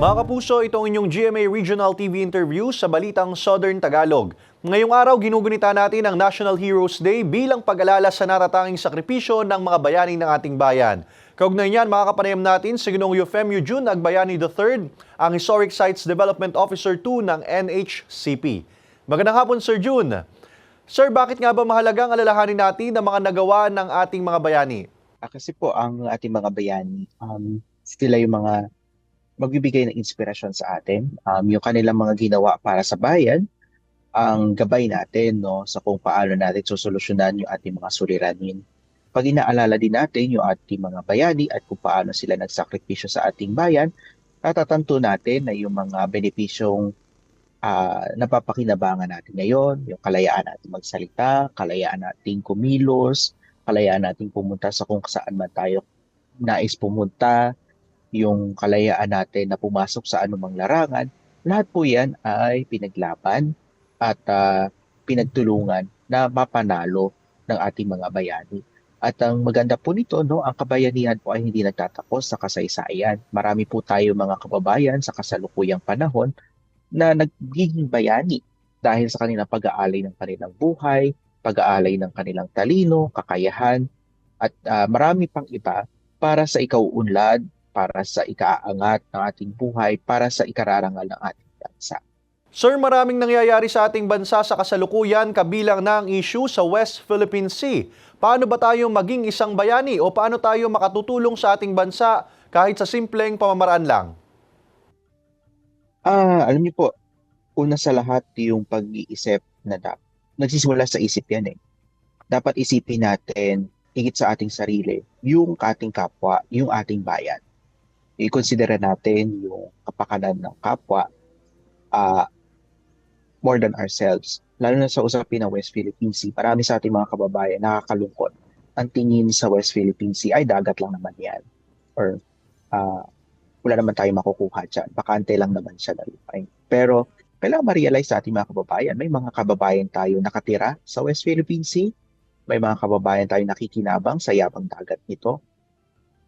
Mga kapuso, ito ang inyong GMA Regional TV interview sa Balitang Southern Tagalog. Ngayong araw, ginugunita natin ang National Heroes Day bilang pag-alala sa natatanging sakripisyo ng mga bayani ng ating bayan. Kaugnay niyan, mga kapanayam natin si Ginong Eufemio Jun Agbayani III, ang Historic Sites Development Officer 2 ng NHCP. Magandang hapon, Sir Jun. Sir, bakit nga ba mahalagang alalahanin natin ang mga nagawa ng ating mga bayani? Ah, kasi po ang ating mga bayani, um, sila yung mga magbibigay ng inspirasyon sa atin. Um, yung kanilang mga ginawa para sa bayan, ang gabay natin no, sa kung paano natin susolusyonan yung ating mga suliranin. Pag inaalala din natin yung ating mga bayani at kung paano sila nagsakripisyo sa ating bayan, natatanto natin na yung mga benepisyong ah, napapakinabangan natin ngayon, yung kalayaan natin magsalita, kalayaan nating kumilos, kalayaan nating pumunta sa kung saan man tayo nais pumunta, yung kalayaan natin na pumasok sa anumang larangan, lahat po yan ay pinaglaban at ah, pinagtulungan na mapanalo ng ating mga bayani. At ang maganda po nito, no, ang kabayanihan po ay hindi nagtatapos sa kasaysayan. Marami po tayo mga kababayan sa kasalukuyang panahon na nagiging bayani dahil sa kanilang pag-aalay ng kanilang buhay, pag-aalay ng kanilang talino, kakayahan, at ah, marami pang iba para sa ikauunlad, para sa ikaangat ng ating buhay, para sa ikararangal ng ating bansa. Sir, maraming nangyayari sa ating bansa sa kasalukuyan kabilang na ang issue sa West Philippine Sea. Paano ba tayo maging isang bayani o paano tayo makatutulong sa ating bansa kahit sa simpleng pamamaraan lang? Ah, alam niyo po, una sa lahat yung pag-iisip na dapat. Nagsisimula sa isip yan eh. Dapat isipin natin, higit sa ating sarili, yung ating kapwa, yung ating bayan. I-consider natin yung kapakanan ng kapwa ah, more than ourselves. Lalo na sa usapin ng West Philippine Sea, marami sa ating mga kababayan nakakalungkot. Ang tingin sa West Philippine Sea ay dagat lang naman yan. Or ah, wala naman tayo makukuha dyan. Bakante lang naman siya na lupain. Pero kailangan ma-realize sa ating mga kababayan, may mga kababayan tayo nakatira sa West Philippine Sea. May mga kababayan tayo nakikinabang sa yabang dagat nito.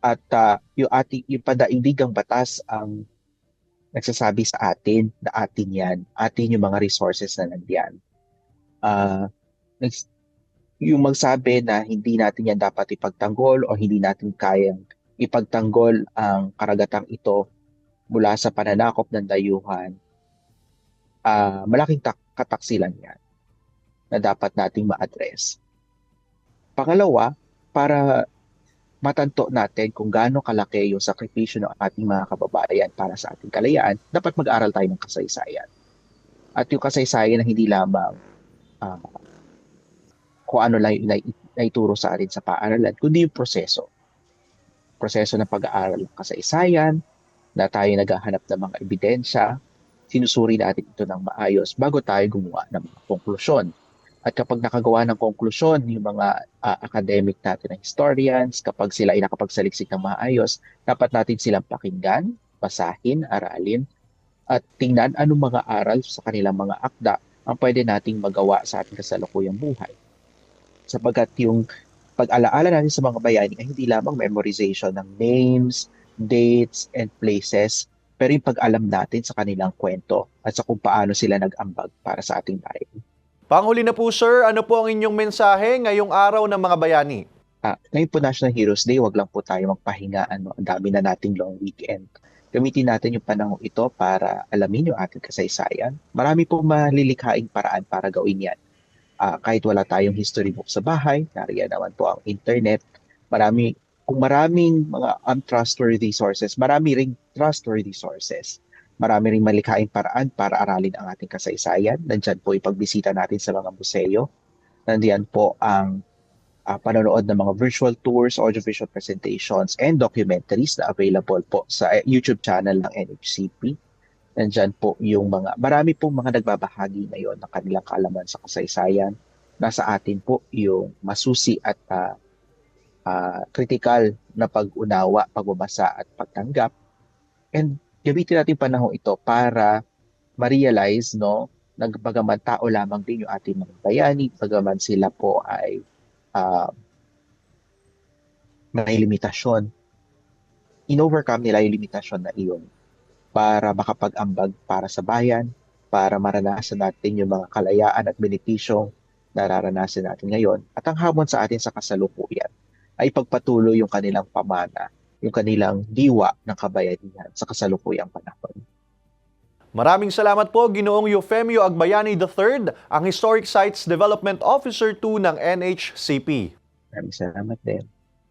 At ah, yung ating yung padaigdigang batas ang nagsasabi sa atin na atin yan, atin yung mga resources na nandiyan. Ah, nags- yung magsabi na hindi natin yan dapat ipagtanggol o hindi natin kayang ipagtanggol ang karagatang ito mula sa pananakop ng dayuhan, ah, malaking tak- kataksilan yan na dapat nating ma-address. Pangalawa, para matanto natin kung gaano kalaki yung sakripisyo ng ating mga kababayan para sa ating kalayaan, dapat mag-aral tayo ng kasaysayan. At yung kasaysayan na hindi lamang ah, kung ano lang yung nai- naituro sa atin sa paaralan, kundi yung proseso. Proseso ng pag-aaral ng kasaysayan, na tayo naghahanap ng mga ebidensya, sinusuri natin ito ng maayos bago tayo gumawa ng mga konklusyon. At kapag nakagawa ng konklusyon yung mga ah, academic natin na historians, kapag sila ay nakapagsaliksik ng maayos, dapat natin silang pakinggan, basahin, aralin, at tingnan anong mga aral sa kanilang mga akda ang pwede nating magawa sa ating kasalukuyang buhay. Sapagkat yung pag-alaala natin sa mga bayani ay hindi lamang memorization ng names, dates, and places, pero yung pag-alam natin sa kanilang kwento at sa kung paano sila nag-ambag para sa ating bayan. Panghuli na po sir, ano po ang inyong mensahe ngayong araw ng mga bayani? Ah, ngayon po National Heroes Day, wag lang po tayo magpahinga. Ano, ang dami na nating long weekend. Gamitin natin yung panahon ito para alamin yung ating kasaysayan. Marami po malilikhaing paraan para gawin yan. Ah, kahit wala tayong history book sa bahay, nariyan naman po ang internet. Marami, kung maraming mga untrustworthy sources, marami ring trustworthy sources. Marami ring malikhaing paraan para aralin ang ating kasaysayan. Nandyan po ipagbisita natin sa mga museo. Nandiyan po ang ah, panonood ng mga virtual tours, audiovisual presentations, and documentaries na available po sa eh, YouTube channel ng NHCP. Nandyan po yung mga, marami po mga nagbabahagi ngayon ng kanilang kaalaman sa kasaysayan. Nasa atin po yung masusi at ah, ah, critical na pag-unawa, pagbabasa at pagtanggap. And gamitin natin panahon ito para ma-realize no, nagbagaman tao lamang din yung ating mga bayani, bagaman sila po ay ah, may limitasyon, in-overcome nila yung limitasyon na iyon para makapag-ambag para sa bayan, para maranasan natin yung mga kalayaan at benepisyong nararanasan natin ngayon. At ang hamon sa atin sa kasalukuyan ay pagpatuloy yung kanilang pamana, yung kanilang diwa ng kabayanihan sa kasalukuyang panahon. Maraming salamat po, Ginoong Eufemio Agbayani III, ang Historic Sites Development Officer 2 ng NHCP. Maraming salamat din.